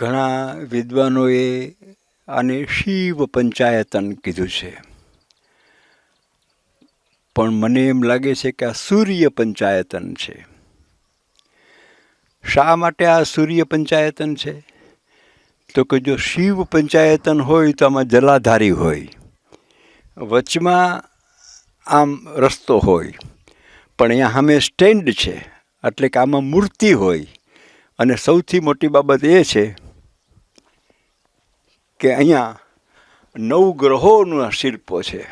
ઘણા વિદ્વાનોએ આને શિવ પંચાયતન કીધું છે. પણ મને એમ લાગે છે કે આ સૂર્ય પંચાયતન છે. શા માટે આ સૂર્ય પંચાયતન છે? તો કે જો શિવ પંચાયતન હોય તો આમાં જલાધારી હોય. વચમાં આમ રસ્તો હોય. પણ અહીંયા સામે સ્ટેન્ડ છે. એટલે કે આમાં મૂર્તિ હોય. અને સૌથી મોટી બાબત એ છે કે અહીંયા નવ ગ્રહોના શિલ્પો છે.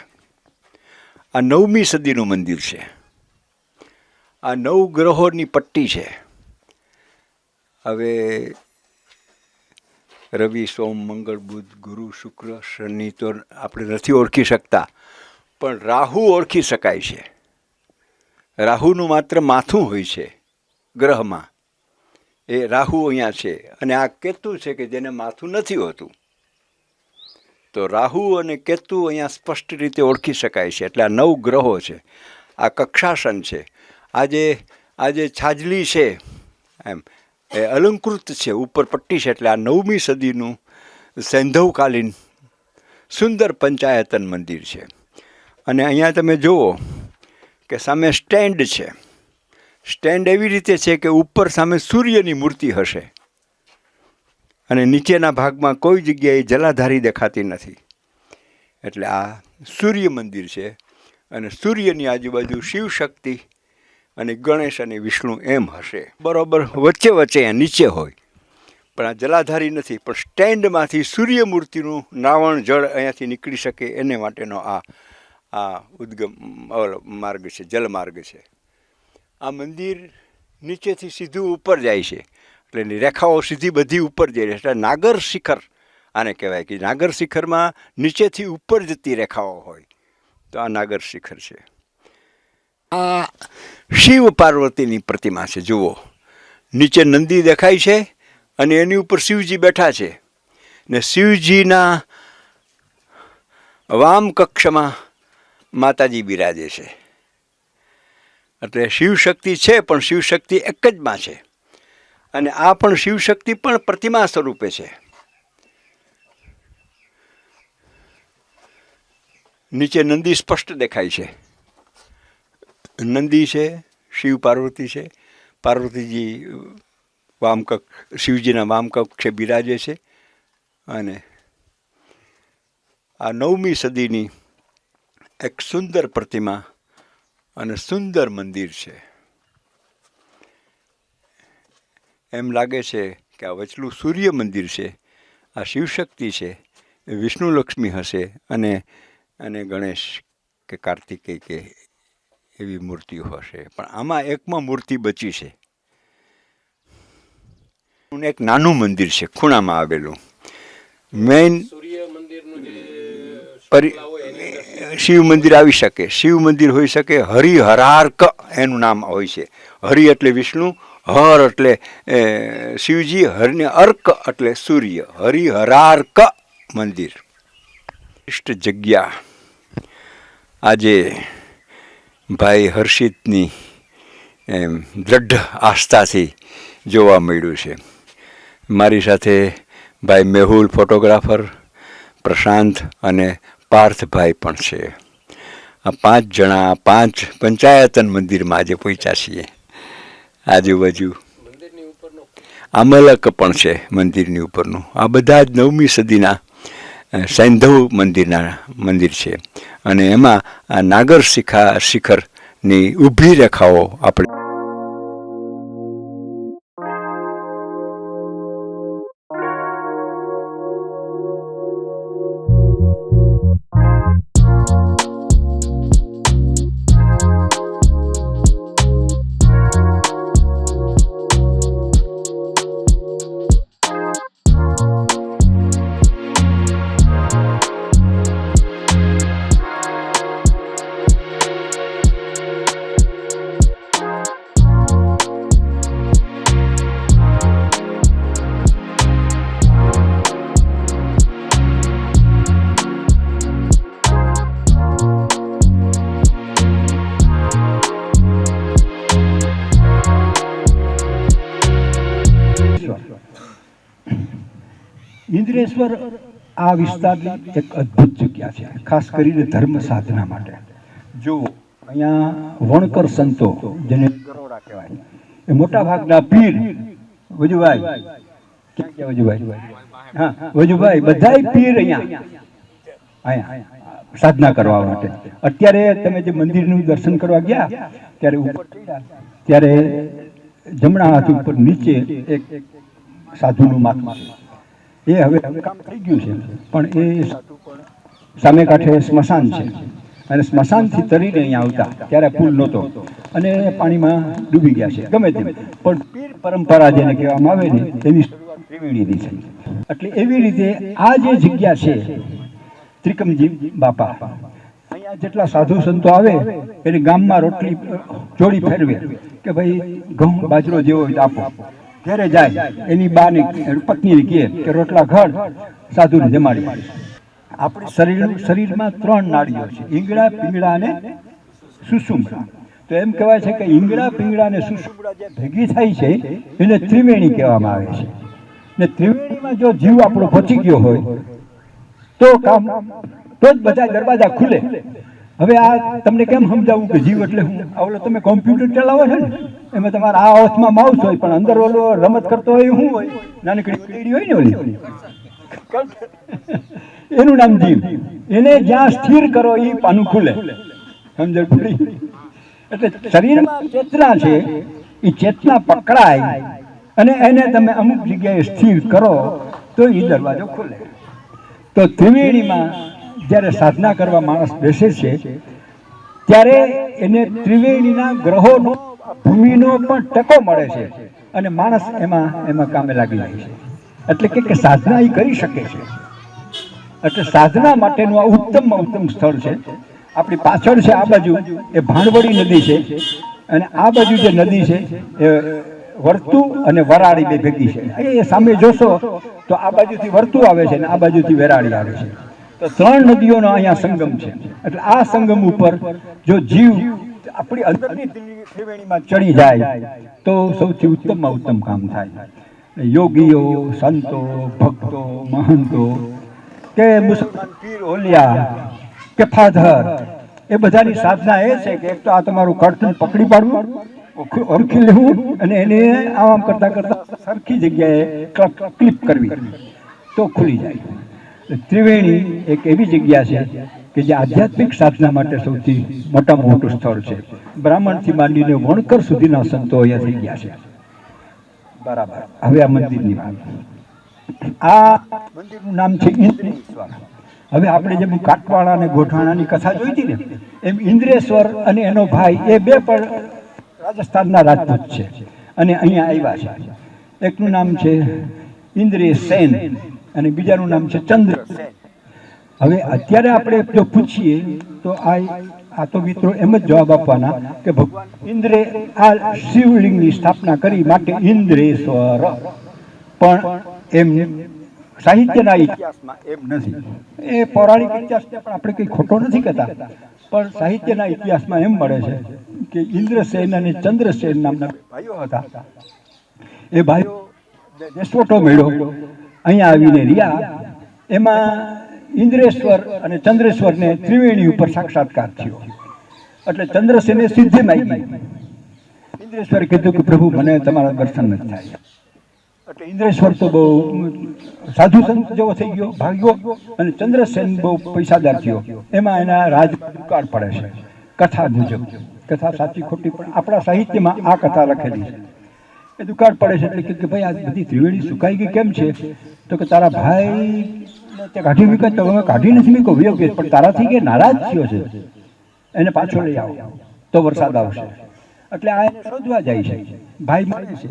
આ નવમી સદીનું મંદિર છે. આ નવ ગ્રહોની પટ્ટી છે. હવે રવિ, સોમ, મંગળ, બુધ, ગુરુ, શુક્ર, શનિ તો આપણે નથી ઓળખી શકતા, પણ રાહુ ઓળખી શકાય છે. રાહુનું માત્ર માથું હોય છે ગ્રહમાં. એ રાહુ અહીંયા છે. અને આ કેતુ છે કે જેને માથું નથી હોતું. તો રાહુ અને કેતુ અહીંયા સ્પષ્ટ રીતે ઓળખી શકાય છે. એટલે આ નવ ગ્રહો છે. આ કક્ષાસન છે. આજે આજે છાજલી છે, એમ, એ અલંકૃત છે, ઉપર પટ્ટી છે. એટલે આ નવમી સદીનું સૈંધવકાલીન સુંદર પંચાયતન મંદિર છે. અને અહીંયા તમે જુઓ કે સામે સ્ટેન્ડ છે. સ્ટેન્ડ એવી રીતે છે કે ઉપર સામે સૂર્યની મૂર્તિ હશે. અને નીચેના ભાગમાં કોઈ જગ્યાએ જલાધારી દેખાતી નથી. એટલે આ સૂર્ય મંદિર છે અને સૂર્યની આજુબાજુ શિવ શક્તિ અને ગણેશ અને વિષ્ણુ એમ હશે. બરાબર, વચ્ચે વચ્ચે અહીંયા નીચે હોય. પણ આ જલાધારી નથી, પણ સ્ટેન્ડમાંથી સૂર્યમૂર્તિનું નાવણ જળ અહીંયાથી નીકળી શકે એને માટેનો આ આ ઉદ્ગમ માર્ગ છે, જલમાર્ગ છે. આ મંદિર નીચેથી સીધું ઉપર જાય છે. એટલે એની રેખાઓ સીધી બધી ઉપર જઈ રહી છે. નાગર શિખર આને કહેવાય કે નાગર શિખરમાં નીચેથી ઉપર જતી રેખાઓ હોય. તો આ નાગર શિખર છે. આ શિવ પાર્વતીની પ્રતિમા છે. જુઓ. નીચે નંદી દેખાય છે અને એની ઉપર શિવજી બેઠા છે. ને શિવજીના વામ કક્ષમાં માતાજી બિરાજે છે. એટલે શિવશક્તિ છે, પણ શિવશક્તિ એક જ માં છે. અને આ પણ શિવશક્તિ પણ પ્રતિમા સ્વરૂપે છે. નીચે નંદી સ્પષ્ટ દેખાય છે. નંદી છે, શિવ પાર્વતી છે. પાર્વતીજી વામકક, શિવજીના વામકક્ષે બિરાજે છે. અને આ નવમી સદીની એક સુંદર પ્રતિમા અને સુંદર મંદિર છે. એમ લાગે છે કે આ વચલું સૂર્ય મંદિર છે આ શિવશક્તિ છે એ વિષ્ણુ લક્ષ્મી હશે અને અને ગણેશ કે કાર્તિકેય કે એવી મૂર્તિઓ હશે. પણ આમાં એકમાં મૂર્તિ બચી છે. એક નાનું મંદિર છે ખૂણામાં આવેલું. મેઇન શિવ મંદિર આવી શકે. શિવ મંદિર હોઈ શકે હરિહરાર્ક એનું નામ હોય છે. હરિ એટલે વિષ્ણુ હર એટલે શિવજી હરને અર્ક એટલે સૂર્ય. હરિહરાર્ક મંદિર. ઇષ્ટ જગ્યા. આજે ભાઈ હર્ષિતની, એમ, દ્રઢ આસ્થાથી જોવા મળ્યું છે. મારી સાથે ભાઈ મેહુલ ફોટોગ્રાફર, પ્રશાંત અને પાર્થભાઈ પણ છે. આ પાંચ જણા, પાંચ પંચાયતન મંદિરમાં આજે પહોંચ્યા છીએ. આજુબાજુ. આમલક પણ છે મંદિરની ઉપરનું. આ બધા જ નવમી સદીના સૈંધવ મંદિરના, મંદિર છે. અને એમાં આ નાગર શિખા, શિખરની ઊભી રેખાઓ આપણે ઇન્દ્રેશ્વર. ઇન્દ્રેશ્વર આ વિસ્તારની એક અદભુત જગ્યા છે, ખાસ કરીને ધર્મ સાધના માટે. જો અહીંયા વણકર સંતો, જેને ગરોડા કહેવાય, એ મોટા ભાગના પીર, વજુભાઈ. વજુભાઈ? હા, વજુભાઈ, બધાય પીર અહીંયા. અહીંયા સાધના કરવા માટે. અત્યારે તમે જે મંદિરનું દર્શન કરવા ગયા, ત્યારે ત્યારે જમણા હાથ ઉપર નીચે એક સાધુનું માથું છે. એ હવે હવે કામ થઈ ગયું છે, પણ એ સામે કાંઠે સ્મશાન છે. અને સ્મશાનથી તરીને અહીંયા આવતા, ત્યારે પુલ નહોતો. અને પાણીમાં ડૂબી ગયા છે, ગમે તેમ. પણ પીર પરંપરા જેને કહેવામાં આવે ને તેની શરૂઆત છે એટલે એવી રીતે આ જે જગ્યા છે, ત્રિકમજી બાપા અહીંયા જેટલા સાધુ સંતો આવે, એને ગામમાં રોટલી જોડી ફેરવે કે ભાઈ ઘઉં બાજરો જેવો આપો. ઘેરે જાય, એની પત્ની પત્નીને કહે કે રોટલા ઘડ સાધુને જમાડી આપણે શરીર, શરીરમાં ત્રણ નાડીઓ છે ઈંગડા પિંગળા અને સુસુમડા તો એમ કહેવાય છે કે ઈંગડા પિંગળા અને સુસુમડા જે ભેગી થાય છે, એને ત્રિવેણી કહેવામાં આવે છે. ને ત્રિવેણીમાં જો જીવ આપણો પહોંચી ગયો હોય, તો કામ તો જ બધા દરવાજા ખુલે. હવે આ તમને કેમ સમજાવું કે જીવ એટલે હું? ઓલો તમે કોમ્પ્યુટર ચલાવો છો ને, એમાં તમારા આ હાથમાં માઉસ હોય, પણ અંદર ઓલો રમત કરતો હોય, હું હોય? નાનકડી કીડી હોય ને ઓલી? એનું નામ જીવ. એને જ્યાં સ્થિર કરો એ પાનું ખુલે. સમજણ એટલે શરીરમાં ચેતના છે એ ચેતના પકડાય, અને એને તમે અમુક જગ્યાએ સ્થિર કરો, તો એ દરવાજો ખુલે. તો ત્રિવેણીમાં જ્યારે સાધના કરવા માણસ બેસે છે, ત્યારે એને ત્રિવેણીના ગ્રહોનો, ભૂમિનો પણ ટકો મળે છે અને માણસ એમાં એમાં કામે લાગી જાય છે. એટલે કે સાધના એ કરી શકે છે. એટલે સાધના માટેનું આ ઉત્તમમાં ઉત્તમ સ્થળ છે. આપણી પાછળ છે આ બાજુ, એ ભાણવડી નદી છે. અને આ બાજુ જે નદી છે, એ વર્તુ અને વરાળી બે ભેગી છે. એ સામે જોશો તો આ બાજુથી વર્તુ આવે છે અને આ બાજુથી વેરાળી આવે છે. ત્રણ નદીઓનો અહીંયા સંગમ છે. એટલે આ સંગમ ઉપર જો જીવ આપણી અંદરની ત્રિવેણીમાં ચડી જાય, તો સૌથી ઉત્તમમાં ઉત્તમ કામ થાય. યોગીઓ, સંતો, ભક્તો, મહંતો કે મુસલમાન પીર, ઓલિયા કે ફાધર, એ બધાની સાધના એ છે કે એક તો આ તમારું કર્તન પકડી પાડવું ઓળખી લેવું અને એને આમ કરતાં કરતા સરખી જગ્યાએ ક્લિપ કરવી. તો ખુલી જાય. ત્રિવેણી એક એવી જગ્યા છે કે જે આધ્યાત્મિક સાધના માટે સૌથી મોટામાં મોટું સ્થળ છે. બ્રાહ્મણથી માંડીને વણકર સુધીના સંતો અહીંયા થઈ ગયા છે. બરાબર. હવે આ મંદિરની વાત. આ મંદિરનું નામ છે ઇન્દ્રેશ્વર. હવે આપણે જેમ કાટવાળા અને ગોઠવાણાની કથા જોઈ હતી ને, એમ ઇન્દ્રેશ્વર અને એનો ભાઈ એ બે પણ રાજસ્થાનના રાજપૂત છે અને અહીંયા આવ્યા છે. એકનું નામ છે ઇન્દ્રેશ સેન અને બીજાનું નામ છે ચંદ્ર. હવે અત્યારે આપણે જો પૂછીએ, તો આ આ તો મિત્રો એમ જ જવાબ આપવાના કે ઇન્દ્રે આ શિવલિંગની સ્થાપના કરી માટે ઇન્દ્રેશ્વર. પણ એમ સાહિત્યના ઇતિહાસમાં એમ નથી એ પૌરાણિક ઇતિહાસને પણ આપણે કંઈ ખોટો નથી કહેતા. પણ સાહિત્યના ઇતિહાસમાં એમ મળે છે કે ઇન્દ્રસેન અને ચંદ્રસેન નામના ભાઈઓ હતા. એ ભાઈઓ દેશવટો મેળ્યો. અહીંયા આવીને રહ્યા. એમાં ઇન્દ્રેશ્વર અને ચંદ્રેશ્વરને ત્રિવેણી ઉપર સાક્ષાત્કાર થયો. એટલે ચંદ્રસેને સિદ્ધિ માગી. ઇન્દ્રેશ્વરે કીધું કે, પ્રભુ, મને તમારા દર્શન નથી થાય. એટલે ઇન્દ્રેશ્વર તો બહુ સાધુ સંત જેવો થઈ ગયો, ભાગ્યો, અને ચંદ્રસેન બહુ પૈસાદાર થયો. એમાં એના રાજ દુકાળ પડે છે. કથા મુજબ. કથા સાચી ખોટી પણ આપણા સાહિત્યમાં આ કથા લખેલી છે. એ દુકાળ પડે છે એટલે કે- ભાઈ આ બધી ત્રિવેણી સુકાઈ ગઈ કેમ છે? તો કે તારા ભાઈ તે કાઢી મૂકે તો હવે કાઢી નથી મૂકો વ્યો કે પણ તારાથી કે નારાજ થયો છે. એને પાછો લઈ આવો, તો વરસાદ આવશે. એટલે આ શોધવા જાય છે. ભાઈ મળે છે.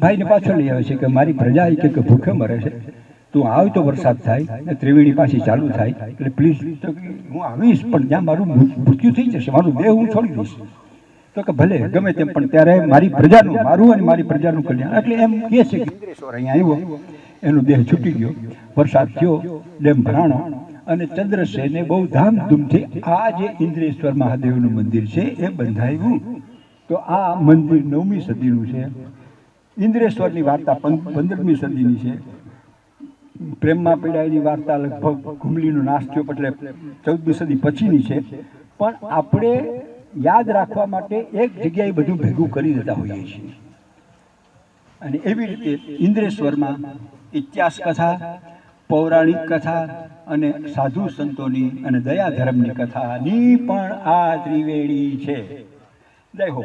ભાઈને પાછો લઈ આવે છે કે મારી પ્રજા કે ભૂખે મરે છે. તું આવ તો વરસાદ થાય, ને ત્રિવેણી પાછી ચાલુ થાય. એટલે પ્લીઝ હું આવીશ, પણ ત્યાં મારું મૃત્યુ થઈ જશે, મારું દેહ હું છોડી દઈશ. તો કે ભલે ગમે તેમ પણ ત્યારે મારી પ્રજાનું મારું અને મારી પ્રજાનું કલ્યાણ. એટલે એમ કહે છે કે ઇન્દ્રેશ્વર અહીંયા આવ્યો એનો દેહ છૂટી ગયો વરસાદ થયો ડેમ ભરાણો અને ચંદ્રસેને બહુ ધામધૂમથી આ જે ઇન્દ્રેશ્વર મહાદેવનું મંદિર છે એ બંધાયું. તો આ મંદિર નવમી સદીનું છે. ઇન્દ્રેશ્વરની વાર્તા પંદરમી સદીની છે. પ્રેમમાં પીડાયેલી વાર્તા લગભગ ઘુમલીનો નાશ થયો એટલે ચૌદમી સદી પછીની છે. પણ આપણે યાદ રાખવા માટે એક જગ્યાએ બધું ભેગું કરી દેતા હોઈએ છીએ. અને એવી રીતે ઇન્દ્રેશ્વરમાં ઇતિહાસ કથા, પૌરાણિક કથા અને સાધુ સંતોની અને દયા ધર્મની કથાની પણ આ ત્રિવેણી છે. જય હો.